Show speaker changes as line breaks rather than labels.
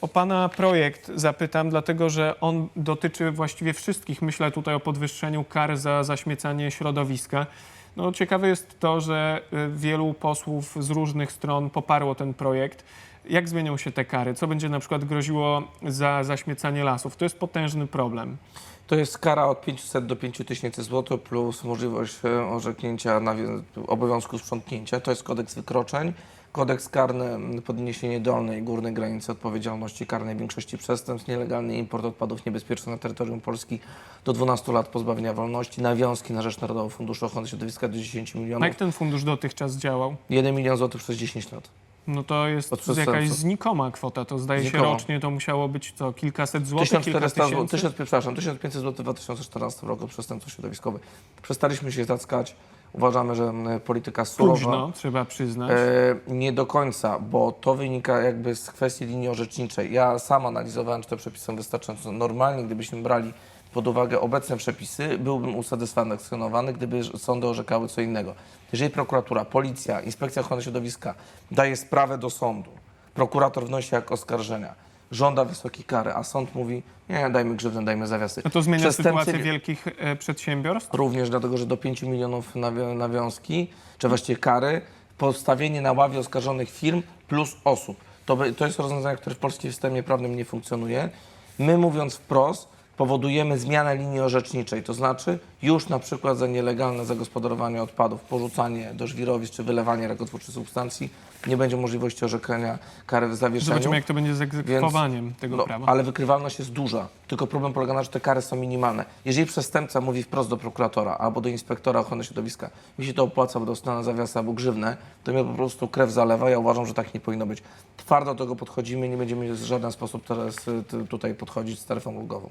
O Pana projekt zapytam, dlatego że on dotyczy właściwie wszystkich. Myślę tutaj o podwyższeniu kar za zaśmiecanie środowiska. No, ciekawe jest to, że y, wielu posłów z różnych stron poparło ten projekt. Jak zmienią się te kary? Co będzie na przykład groziło za zaśmiecanie lasów? To jest potężny problem.
To jest kara od 500 do 5000 zł plus możliwość e, orzeknięcia obowiązku sprzątnięcia. To jest kodeks wykroczeń. Kodeks karny m, podniesienie dolnej i górnej granicy odpowiedzialności karnej większości przestępstw, nielegalny import odpadów niebezpiecznych na terytorium Polski do 12 lat pozbawienia wolności, nawiązki na rzecz Narodowego Funduszu Ochrony Środowiska do 10
A
milionów,
jak ten fundusz dotychczas działał?
1 milion złotych przez 10 lat.
No to jest jakaś znikoma kwota. To zdaje się
Znikoma.
rocznie to musiało być co, kilkaset złotych, kilka
1400 zł,
tysięcy?
1000, przepraszam, 1500 zł w 2014 roku przestępstwo środowiskowe. Przestaliśmy się zackać. Uważamy, że m, polityka surowa.
Późno, trzeba przyznać.
E, nie do końca, bo to wynika jakby z kwestii linii orzeczniczej. Ja sam analizowałem, czy te przepisy są wystarczające. Normalnie, gdybyśmy brali pod uwagę obecne przepisy, byłbym usatysfakcjonowany, gdyby sądy orzekały co innego. Jeżeli prokuratura, policja, inspekcja ochrony środowiska daje sprawę do sądu, prokurator wnosi jak oskarżenia, żąda wysokiej kary, a sąd mówi, nie, dajmy grzywnę, dajmy zawiasy.
No to zmienia
Przestępcy-
sytuację wielkich e, przedsiębiorstw?
Również dlatego, że do 5 milionów nawią- nawiązki, czy właściwie kary, postawienie na ławie oskarżonych firm plus osób. To, to jest rozwiązanie, które w polskim systemie prawnym nie funkcjonuje. My mówiąc wprost, powodujemy zmianę linii orzeczniczej, to znaczy już na przykład za nielegalne zagospodarowanie odpadów, porzucanie do żwirowisk czy wylewanie rakotwórczych substancji nie będzie możliwości orzekania kary w zawieszeniu.
Zobaczymy, jak to będzie z egzekwowaniem tego
No,
prawa.
ale wykrywalność jest duża. Tylko problem polega na tym, że te kary są minimalne. Jeżeli przestępca mówi wprost do prokuratora albo do inspektora ochrony środowiska, mi się to opłaca, bo dostanę zawiasy albo grzywnę, to mnie po prostu krew zalewa. Ja uważam, że tak nie powinno być. Twardo do tego podchodzimy, nie będziemy w żaden sposób teraz y, tutaj podchodzić z taryfą ulgową.